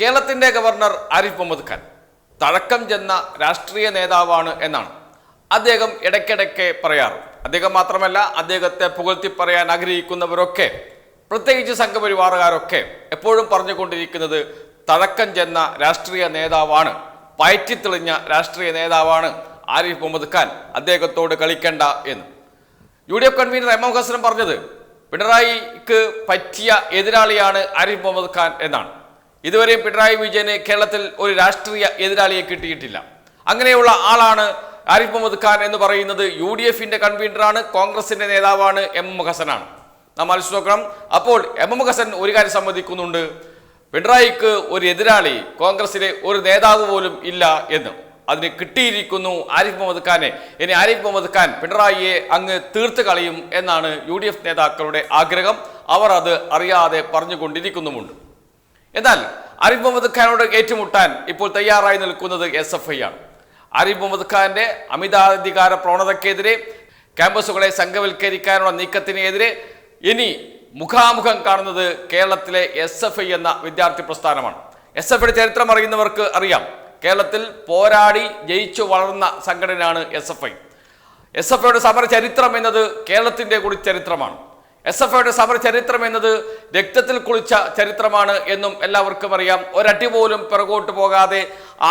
കേരളത്തിന്റെ ഗവർണർ ആരിഫ് മുഹമ്മദ് ഖാൻ തഴക്കം ചെന്ന രാഷ്ട്രീയ നേതാവാണ് എന്നാണ് അദ്ദേഹം ഇടയ്ക്കിടയ്ക്ക് പറയാറ്. അദ്ദേഹം മാത്രമല്ല അദ്ദേഹത്തെ പുകഴ്ത്തി പറയാൻ ആഗ്രഹിക്കുന്നവരൊക്കെ പ്രത്യേകിച്ച് സംഘപരിവാറുകാരൊക്കെ എപ്പോഴും പറഞ്ഞുകൊണ്ടിരിക്കുന്നത് തഴക്കം ചെന്ന രാഷ്ട്രീയ നേതാവാണ് പയറ്റിത്തെളിഞ്ഞ രാഷ്ട്രീയ നേതാവാണ് ആരിഫ് മുഹമ്മദ് ഖാൻ അദ്ദേഹത്തോട് കളിക്കണ്ട എന്ന്. U D F convener M M ഹസനം പറഞ്ഞത് പിണറായിക്ക് പറ്റിയ എതിരാളിയാണ് ആരിഫ് മുഹമ്മദ് ഖാൻ എന്നാണ്. ഇതുവരെയും പിണറായി വിജയന് കേരളത്തിൽ ഒരു രാഷ്ട്രീയ എതിരാളിയെ കിട്ടിയിട്ടില്ല. അങ്ങനെയുള്ള ആളാണ് ആരിഫ് മുഹമ്മദ് ഖാൻ എന്ന് പറയുന്നത് യു ഡി എഫിന്റെ കൺവീനറാണ് കോൺഗ്രസിന്റെ നേതാവാണ് എം എം ഹസനാണ് നാം ആലോചിച്ച് നോക്കണം. അപ്പോൾ എം എം ഹസൻ ഒരു കാര്യം സമ്മതിക്കുന്നുണ്ട്. പിണറായിക്ക് ഒരു എതിരാളി കോൺഗ്രസിലെ ഒരു നേതാവ് പോലും ഇല്ല എന്ന്. അതിന് കിട്ടിയിരിക്കുന്നു ആരിഫ് മുഹമ്മദ് ഖാനെ. ഇനി ആരിഫ് മുഹമ്മദ് ഖാൻ പിണറായിയെ അങ്ങ് തീർത്ത് കളയും എന്നാണ് യു നേതാക്കളുടെ ആഗ്രഹം. അവർ അത് അറിയാതെ പറഞ്ഞുകൊണ്ടിരിക്കുന്നുമുണ്ട്. എന്നാൽ അരിഫ് മുഹമ്മദ് ഖാനോട് ഏറ്റുമുട്ടാൻ ഇപ്പോൾ തയ്യാറായി നിൽക്കുന്നത് എസ് എഫ് ഐ ആണ്. അരിഫ് മുഹമ്മദ് ഖാന്റെ അമിതാധികാര പ്രവണതയ്ക്കെതിരെ ക്യാമ്പസുകളെ സംഘവൽക്കരിക്കാനുള്ള നീക്കത്തിനെതിരെ ഇനി മുഖാമുഖം കാണുന്നത് കേരളത്തിലെ എസ് എഫ് ഐ എന്ന വിദ്യാർത്ഥി പ്രസ്ഥാനമാണ്. എസ് എഫ് ഐയുടെ ചരിത്രം അറിയുന്നവർക്ക് അറിയാം. കേരളത്തിൽ പോരാടി ജയിച്ചു വളർന്ന സംഘടനയാണ് S F I S F ഐയുടെ സമര ചരിത്രം എന്നത് കേരളത്തിന്റെ കൂടി ചരിത്രമാണ്. എസ് എഫ് ഐയുടെ സമര ചരിത്രം എന്നത് രക്തത്തിൽ കുളിച്ച ചരിത്രമാണ് എന്നും എല്ലാവർക്കും അറിയാം. ഒരടി പോലും പിറകോട്ട് പോകാതെ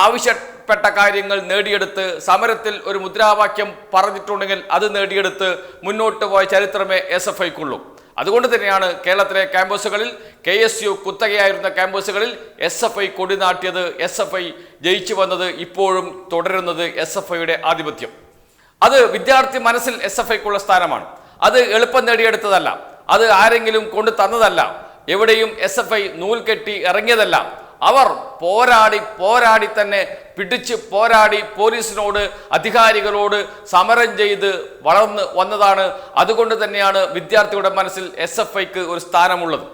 ആവശ്യപ്പെട്ട കാര്യങ്ങൾ നേടിയെടുത്ത് സമരത്തിൽ ഒരു മുദ്രാവാക്യം പറഞ്ഞിട്ടുണ്ടെങ്കിൽ അത് നേടിയെടുത്ത് മുന്നോട്ട് പോയ ചരിത്രമേ എസ് എഫ് ഐക്കുള്ളൂ അതുകൊണ്ട് തന്നെയാണ് കേരളത്തിലെ ക്യാമ്പസുകളിൽ കെ എസ് യു കുത്തകയായിരുന്ന ക്യാമ്പസുകളിൽ എസ് എഫ് ഐ കൊടിനാട്ടിയത് എസ് എഫ് ഐ ജയിച്ചു വന്നത് ഇപ്പോഴും തുടരുന്നത് എസ് എഫ് ഐയുടെ ആധിപത്യം. അത് വിദ്യാർത്ഥി മനസ്സിൽ എസ് എഫ് ഐക്കുള്ള സ്ഥാനമാണ്. അത് എളുപ്പം നേടിയെടുത്തതല്ല. അത് ആരെങ്കിലും കൊണ്ടു തന്നതല്ല. എവിടെയും എസ് എഫ് ഐ നൂൽ കെട്ടി ഇറങ്ങിയതല്ല. അവർ പോരാടി പോരാടി തന്നെ പിടിച്ച് പോരാടി പോലീസിനോട് അധികാരികളോട് സമരം ചെയ്ത് വളർന്ന് വന്നതാണ്. അതുകൊണ്ട് തന്നെയാണ് വിദ്യാർത്ഥിയുടെ മനസ്സിൽ എസ് എഫ് ഐക്ക് ഒരു സ്ഥാനമുള്ളത്.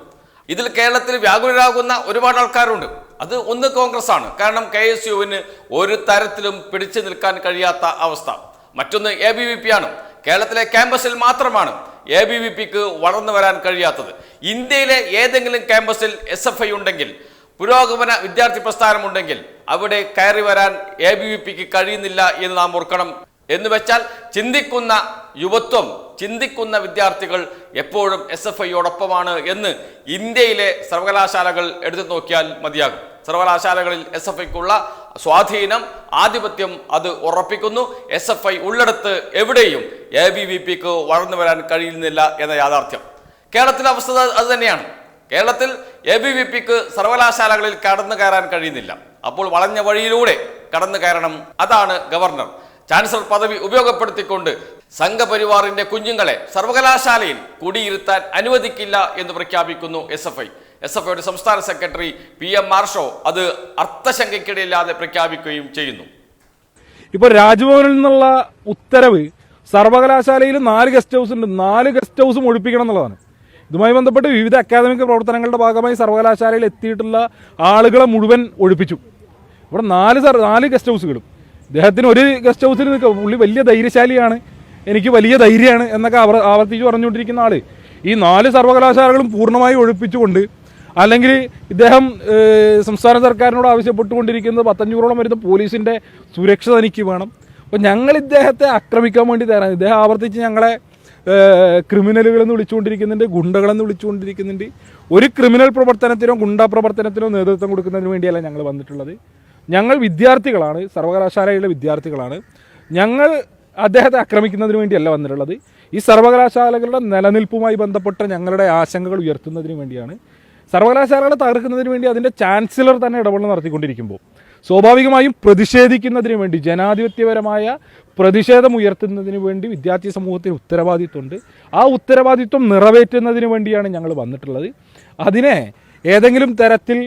ഇതിൽ കേരളത്തിൽ വ്യാകുലരാകുന്ന ഒരുപാട് ആൾക്കാരുണ്ട്. അത് ഒന്ന് കോൺഗ്രസ് ആണ് കാരണം കെ എസ് യുവിന് ഒരു തരത്തിലും പിടിച്ചു നിൽക്കാൻ കഴിയാത്ത അവസ്ഥ. മറ്റൊന്ന് എ ബി വി പി ആണ്. കേരളത്തിലെ ക്യാമ്പസിൽ മാത്രമാണ് എ ബി വി പിക്ക് വളർന്നു വരാൻ കഴിയാത്തത്. ഇന്ത്യയിലെ ഏതെങ്കിലും ക്യാമ്പസിൽ എസ് എഫ് ഐ ഉണ്ടെങ്കിൽ പുരോഗമന വിദ്യാർത്ഥി പ്രസ്ഥാനമുണ്ടെങ്കിൽ അവിടെ കയറി വരാൻ എ ബി വി പിക്ക് കഴിയുന്നില്ല എന്ന് നാം ഓർക്കണം. എന്ന് വെച്ചാൽ ചിന്തിക്കുന്ന യുവത്വം ചിന്തിക്കുന്ന വിദ്യാർത്ഥികൾ എപ്പോഴും എസ് എഫ് ഐയോടൊപ്പമാണ് എന്ന് ഇന്ത്യയിലെ സർവകലാശാലകൾ എടുത്തു നോക്കിയാൽ മതിയാകും. സർവകലാശാലകളിൽ എസ് എഫ് ഐക്കുള്ള സ്വാധീനം ആധിപത്യം അത് ഉറപ്പിക്കുന്നു. എസ് എഫ് ഐ ഉള്ളിടത്ത് എവിടെയും എ ബി വി പിക്ക് വളർന്നു വരാൻ കഴിയുന്നില്ല എന്ന യാഥാർത്ഥ്യം. കേരളത്തിലെ അവസ്ഥ അത് തന്നെയാണ്. കേരളത്തിൽ എ ബി വി പിക്ക് സർവകലാശാലകളിൽ കടന്നു കയറാൻ കഴിയുന്നില്ല. അപ്പോൾ വളഞ്ഞ വഴിയിലൂടെ കടന്നു കയറണം. അതാണ് ഗവർണർ. ചാൻസലർ പദവി ഉപയോഗപ്പെടുത്തിക്കൊണ്ട് സംഘപരിവാറിന്റെ കുഞ്ഞുങ്ങളെ സർവകലാശാലയിൽ കുടിയിരുത്താൻ അനുവദിക്കില്ല എന്ന് പ്രഖ്യാപിക്കുന്നു എസ് എസ് എഫ് ഐയുടെ സംസ്ഥാന സെക്രട്ടറി പി എം മാർഷോ അത് അർത്ഥശങ്കയ്ക്കിടയില്ലാതെ പ്രഖ്യാപിക്കുകയും ചെയ്യുന്നു. ഇപ്പൊ രാജ്ഭവനിൽ നിന്നുള്ള ഉത്തരവ് സർവകലാശാലയിൽ നാല് ഗസ്റ്റ് ഹൗസ് ഉണ്ട്. നാല് ഗസ്റ്റ് ഹൗസും ഒഴിപ്പിക്കണം എന്നുള്ളതാണ്. ഇതുമായി ബന്ധപ്പെട്ട് വിവിധ അക്കാദമിക് പ്രവർത്തനങ്ങളുടെ ഭാഗമായി സർവകലാശാലയിൽ എത്തിയിട്ടുള്ള ആളുകളെ മുഴുവൻ ഒഴിപ്പിച്ചു. ഇവിടെ നാല് സർ നാല് ഗസ്റ്റ് ഹൗസുകളും. ഇദ്ദേഹത്തിന് ഒരു ഗസ്റ്റ് ഹൗസിൽ നിൽക്കുക. പുള്ളി വലിയ ധൈര്യശാലിയാണ്. എനിക്ക് വലിയ ധൈര്യമാണ് എന്നൊക്കെ ആവർത്തിച്ച് പറഞ്ഞുകൊണ്ടിരിക്കുന്ന ആൾ. ഈ നാല് സർവകലാശാലകളും പൂർണമായി ഒഴിപ്പിച്ചുകൊണ്ട് അല്ലെങ്കിൽ ഇദ്ദേഹം സംസ്ഥാന സർക്കാരിനോട് ആവശ്യപ്പെട്ടുകൊണ്ടിരിക്കുന്നത് പത്തഞ്ഞൂറോളം വരുന്ന പോലീസിന്റെ സുരക്ഷ തനിക്ക് വേണം. അപ്പോൾ ഞങ്ങൾ ഇദ്ദേഹത്തെ ആക്രമിക്കാൻ വേണ്ടി തരാം ഇദ്ദേഹം ആവർത്തിച്ച് ഞങ്ങളെ ക്രിമിനലുകളെന്ന് വിളിച്ചുകൊണ്ടിരിക്കുന്നുണ്ട് ഗുണ്ടകളെന്ന് വിളിച്ചുകൊണ്ടിരിക്കുന്നുണ്ട്. ഒരു ക്രിമിനൽ പ്രവർത്തനത്തിനോ ഗുണ്ടാ പ്രവർത്തനത്തിനോ നേതൃത്വം കൊടുക്കുന്നതിന് വേണ്ടിയല്ല ഞങ്ങൾ വന്നിട്ടുള്ളത്. ഞങ്ങൾ വിദ്യാർത്ഥികളാണ് സർവകലാശാലയിലെ വിദ്യാർത്ഥികളാണ്. ഞങ്ങൾ അദ്ദേഹത്തെ ആക്രമിക്കുന്നതിന് വേണ്ടിയല്ല വന്നിട്ടുള്ളത്. ഈ സർവകലാശാലകളുടെ നിലനിൽപ്പുമായി ബന്ധപ്പെട്ട ഞങ്ങളുടെ ആശങ്കകൾ ഉയർത്തുന്നതിന് വേണ്ടിയാണ് സർവകലാശാലകളെ തകർക്കുന്നതിന് വേണ്ടി അതിന്റെ ചാൻസലർ തന്നെ ഇടപെടൽ നടത്തിക്കൊണ്ടിരിക്കുമ്പോൾ സ്വാഭാവികമായും പ്രതിഷേധിക്കുന്നതിന് വേണ്ടി ജനാധിപത്യപരമായ പ്രതിഷേധം ഉയർത്തുന്നതിന് വേണ്ടി വിദ്യാർത്ഥി സമൂഹത്തിന് ഉത്തരവാദിത്വമുണ്ട്. ആ ഉത്തരവാദിത്വം നിറവേറ്റുന്നതിന് വേണ്ടിയാണ് ഞങ്ങൾ വന്നിട്ടുള്ളത്. അതിനെ ഏതെങ്കിലും തരത്തിൽ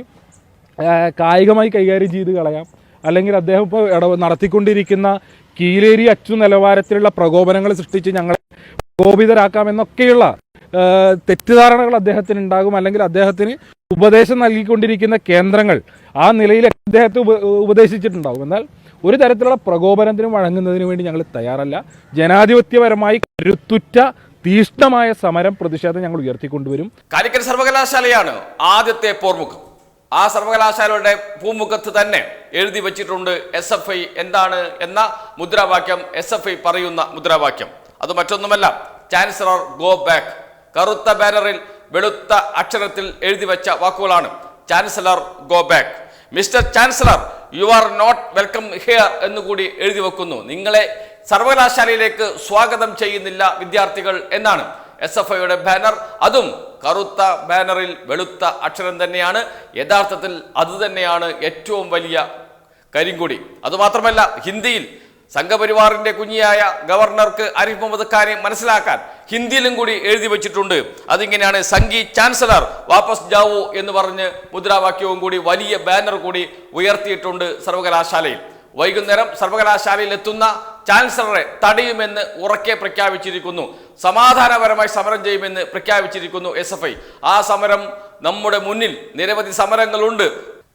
കായികമായി കൈകാര്യം ചെയ്ത് കളയാം. അല്ലെങ്കിൽ അദ്ദേഹം ഇപ്പോൾ ഇട നടത്തിക്കൊണ്ടിരിക്കുന്ന കീലേരി അച്ചു നിലവാരത്തിലുള്ള പ്രകോപനങ്ങൾ സൃഷ്ടിച്ച് ഞങ്ങളെ പ്രകോപിതരാക്കാമെന്നൊക്കെയുള്ള തെറ്റിദ്ധാരണകൾ അദ്ദേഹത്തിന് ഉണ്ടാകും അല്ലെങ്കിൽ അദ്ദേഹത്തിന് ഉപദേശം നൽകിക്കൊണ്ടിരിക്കുന്ന കേന്ദ്രങ്ങൾ ആ നിലയിൽ അദ്ദേഹത്തെ ഉപ ഉപദേശിച്ചിട്ടുണ്ടാകും. എന്നാൽ ഒരു തരത്തിലുള്ള പ്രകോപനത്തിനും വഴങ്ങുന്നതിന് വേണ്ടി ഞങ്ങൾ തയ്യാറല്ല. ജനാധിപത്യപരമായി കരുത്തുറ്റ തീഷ്ണമായ സമരം പ്രതിഷേധം ഞങ്ങൾ ഉയർത്തിക്കൊണ്ടുവരും. കാലിക്കറ്റ് സർവകലാശാലയാണ് ആദ്യത്തെ പോർമുഖം. ആ സർവകലാശാലയുടെ പൂമുഖത്ത് തന്നെ എഴുതി വച്ചിട്ടുണ്ട് എസ് എഫ് ഐ എന്താണ് എന്ന മുദ്രാവാക്യം എസ് എഫ് ഐ പറയുന്ന മുദ്രാവാക്യം. അത് മറ്റൊന്നുമല്ല ചാൻസലർ ഗോ ബാക്ക്. കറുത്ത ബാനറിൽ വെളുത്ത അക്ഷരത്തിൽ എഴുതി വെച്ച വാക്കുകളാണ്. Chancellor go back mister chancellor you are not welcome here എന്നുകൂടി എഴുതി വെക്കുന്നു. നിങ്ങളെ സർവകലാശാലയിലേക്ക് സ്വാഗതം ചെയ്യുന്നില്ല വിദ്യാർത്ഥികൾ എന്നാണ്. എസ് എഫ് ഐയുടെ ബാനർ അതും കറുത്ത ബാനറിൽ വെളുത്ത അക്ഷരം തന്നെയാണ്. യഥാർത്ഥത്തിൽ അത് തന്നെയാണ് ഏറ്റവും വലിയ കരിങ്കുടി അതുമാത്രമല്ല ഹിന്ദിയിൽ സംഘപരിവാറിന്റെ കുഞ്ഞിയായ ഗവർണർക്ക് ആരിഫ് മുഹമ്മദ് ഖാനെ മനസ്സിലാക്കാൻ ഹിന്ദിയിലും കൂടി എഴുതി വെച്ചിട്ടുണ്ട്. അതിങ്ങനെയാണ് സംഗീ ചാൻസലർ വാപ്പസ് ജാവോ എന്ന് പറഞ്ഞ് മുദ്രാവാക്യവും കൂടി വലിയ ബാനർ കൂടി ഉയർത്തിയിട്ടുണ്ട് സർവകലാശാലയിൽ. വൈകുന്നേരം സർവകലാശാലയിൽ എത്തുന്ന ചാൻസലറെ തടയുമെന്ന് ഉറക്കെ പ്രഖ്യാപിച്ചിരിക്കുന്നു. സമാധാനപരമായി സമരം ചെയ്യുമെന്ന് പ്രഖ്യാപിച്ചിരിക്കുന്നു എസ് ആ സമരം നമ്മുടെ മുന്നിൽ നിരവധി സമരങ്ങളുണ്ട്.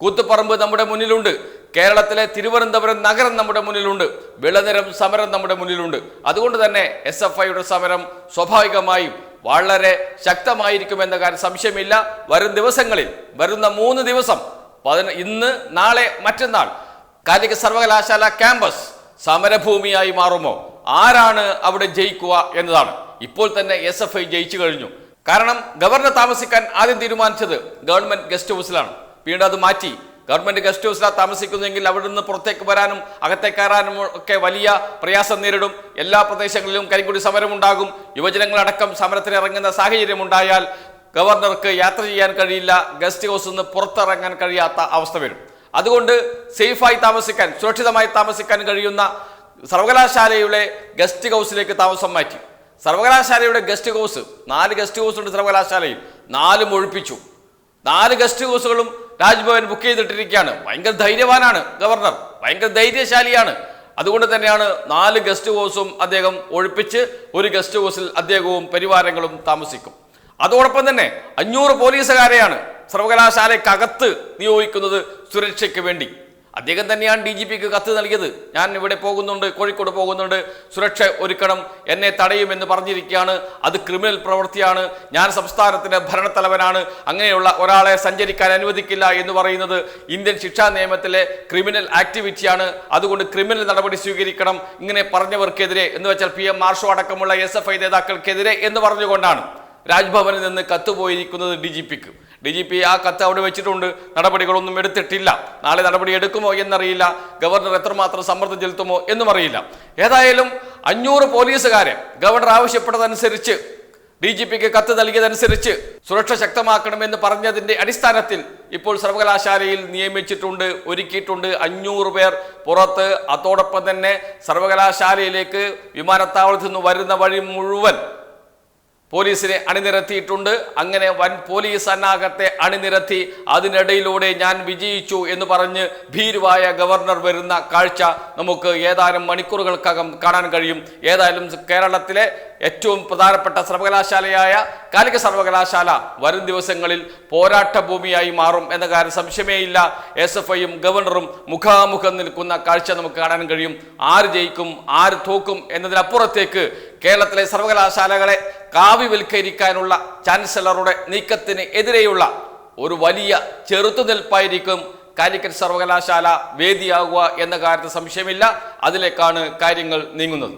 കൂത്തുപറമ്പ് നമ്മുടെ മുന്നിലുണ്ട്. കേരളത്തിലെ തിരുവനന്തപുരം നഗരം നമ്മുടെ മുന്നിലുണ്ട്. വിളനിരം സമരം നമ്മുടെ മുന്നിലുണ്ട്. അതുകൊണ്ട് തന്നെ എസ് എഫ് ഐയുടെ സമരം സ്വാഭാവികമായും വളരെ ശക്തമായിരിക്കുമെന്ന കാര്യം സംശയമില്ല. വരും ദിവസങ്ങളിൽ വരുന്ന മൂന്ന് ദിവസം പതിന ഇന്ന് നാളെ മറ്റന്നാൾ കാലിക സർവകലാശാല ക്യാമ്പസ് സമരഭൂമിയായി മാറുമോ? ആരാണ് അവിടെ ജയിക്കുക എന്നതാണ്. ഇപ്പോൾ തന്നെ എസ് എഫ് ഐ ജയിച്ചു കഴിഞ്ഞു. കാരണം ഗവർണർ താമസിക്കാൻ ആദ്യം തീരുമാനിച്ചത് ഗവൺമെന്റ് ഗസ്റ്റ് ഹൗസിലാണ്. പിന്നീട് അത് മാറ്റി. ഗവൺമെന്റ് ഗസ്റ്റ് ഹൗസിലാണ് താമസിക്കുന്നതെങ്കിൽ അവിടെ നിന്ന് പുറത്തേക്ക് വരാനും അകത്തെ കയറാനും ഒക്കെ വലിയ പ്രയാസം നേരിടും. എല്ലാ പ്രദേശങ്ങളിലും കരിങ്കുടി സമരമുണ്ടാകും. യുവജനങ്ങളടക്കം സമരത്തിന് ഇറങ്ങുന്ന സാഹചര്യം ഉണ്ടായാൽ ഗവർണർക്ക് യാത്ര ചെയ്യാൻ കഴിയില്ല. ഗസ്റ്റ് ഹൗസിൽ നിന്ന് പുറത്തിറങ്ങാൻ കഴിയാത്ത അവസ്ഥ വരും. അതുകൊണ്ട് സേഫായി താമസിക്കാൻ സുരക്ഷിതമായി താമസിക്കാൻ കഴിയുന്ന സർവകലാശാലയുടെ ഗസ്റ്റ് ഹൗസിലേക്ക് താമസം മാറ്റി. സർവകലാശാലയുടെ ഗസ്റ്റ് ഹൗസ് നാല് ഗസ്റ്റ് ഹൗസ് ഉണ്ട് സർവകലാശാലയിൽ. നാലും ഒഴിപ്പിച്ചു. നാല് ഗസ്റ്റ് ഹൗസുകളും രാജ്ഭവൻ ബുക്ക് ചെയ്തിട്ടിരിക്കുകയാണ്. ഭയങ്കര ധൈര്യവാനാണ് ഗവർണർ. ഭയങ്കര ധൈര്യശാലിയാണ്. അതുകൊണ്ട് തന്നെയാണ് നാല് ഗസ്റ്റ് ഹൗസും അദ്ദേഹം ഒഴിപ്പിച്ച് ഒരു ഗസ്റ്റ് ഹൗസിൽ അദ്ദേഹവും പരിവാരങ്ങളും താമസിക്കും. അതോടൊപ്പം തന്നെ അഞ്ഞൂറ് പോലീസുകാരെയാണ് സർവകലാശാലയ്ക്കകത്ത് നിയോഗിക്കുന്നത് സുരക്ഷയ്ക്ക് വേണ്ടി. അദ്ദേഹം തന്നെയാണ് ഡി ജി പിക്ക് കത്ത് നൽകിയത്. ഞാൻ ഇവിടെ പോകുന്നുണ്ട് കോഴിക്കോട് പോകുന്നുണ്ട്. സുരക്ഷ ഒരുക്കണം എന്നെ തടയുമെന്ന് പറഞ്ഞിരിക്കുകയാണ്. അത് ക്രിമിനൽ പ്രവൃത്തിയാണ്. ഞാൻ സംസ്ഥാനത്തിന്റെ ഭരണത്തലവനാണ്. അങ്ങനെയുള്ള ഒരാളെ സഞ്ചരിക്കാൻ അനുവദിക്കില്ല എന്ന് പറയുന്നത് ഇന്ത്യൻ ശിക്ഷാ നിയമത്തിലെ ക്രിമിനൽ ആക്ടിവിറ്റിയാണ്. അതുകൊണ്ട് ക്രിമിനൽ നടപടി സ്വീകരിക്കണം ഇങ്ങനെ പറഞ്ഞവർക്കെതിരെ എന്ന് വെച്ചാൽ പി എം മാർഷോ അടക്കമുള്ള എസ് എഫ് ഐ നേതാക്കൾക്കെതിരെ എന്ന് പറഞ്ഞുകൊണ്ടാണ് രാജ്ഭവനിൽ നിന്ന് കത്തുപോയിരിക്കുന്നത് ഡി ജി പിക്ക്. ഡി ജി പി ആ കത്ത് അവിടെ വെച്ചിട്ടുണ്ട്. നടപടികളൊന്നും എടുത്തിട്ടില്ല. നാളെ നടപടി എടുക്കുമോ എന്നറിയില്ല. ഗവർണർ എത്രമാത്രം സമ്മർദ്ദം ചെലുത്തുമോ എന്നും അറിയില്ല. ഏതായാലും അഞ്ഞൂറ് പോലീസുകാരെ ഗവർണർ ആവശ്യപ്പെട്ടതനുസരിച്ച് ഡി ജി പിക്ക് കത്ത് നൽകിയതനുസരിച്ച് സുരക്ഷ ശക്തമാക്കണമെന്ന് പറഞ്ഞതിന്റെ അടിസ്ഥാനത്തിൽ ഇപ്പോൾ സർവകലാശാലയിൽ നിയമിച്ചിട്ടുണ്ട് ഒരുക്കിയിട്ടുണ്ട് അഞ്ഞൂറ് പേർ പുറത്ത്. അതോടൊപ്പം തന്നെ സർവകലാശാലയിലേക്ക് വിമാനത്താവളത്തിൽ നിന്ന് വരുന്ന വഴി മുഴുവൻ പോലീസിനെ അണിനിരത്തിയിട്ടുണ്ട്. അങ്ങനെ വൻ പോലീസ് സന്നാഹത്തെ അണിനിരത്തി. അതിനിടയിലൂടെ ഞാൻ വിജയിച്ചു എന്ന് പറഞ്ഞ് ഭീരുവായ ഗവർണർ വരുന്ന കാഴ്ച നമുക്ക് ഏതാനും മണിക്കൂറുകൾക്കകം കാണാൻ കഴിയും. ഏതായാലും കേരളത്തിലെ ഏറ്റവും പ്രധാനപ്പെട്ട സർവകലാശാലയായ കാലിക സർവകലാശാല വരും ദിവസങ്ങളിൽ പോരാട്ട ഭൂമിയായി മാറും എന്ന കാര്യം സംശയമേയില്ല. എസ് എഫ് ഐയും ഗവർണറും മുഖാമുഖം നിൽക്കുന്ന കാഴ്ച നമുക്ക് കാണാൻ കഴിയും. ആര് ജയിക്കും ആര് തോക്കും എന്നതിനപ്പുറത്തേക്ക് കേരളത്തിലെ സർവകലാശാലകളെ കാവ്യവൽക്കരിക്കാനുള്ള ചാൻസലറുടെ നീക്കത്തിന് എതിരെയുള്ള ഒരു വലിയ ചെറുത്തുനിൽപ്പായിരിക്കും കാലിക്കറ്റ് സർവകലാശാല വേദിയാകുക എന്ന കാര്യത്തിൽ സംശയമില്ല. അതിലേക്കാണ് കാര്യങ്ങൾ നീങ്ങുന്നത്.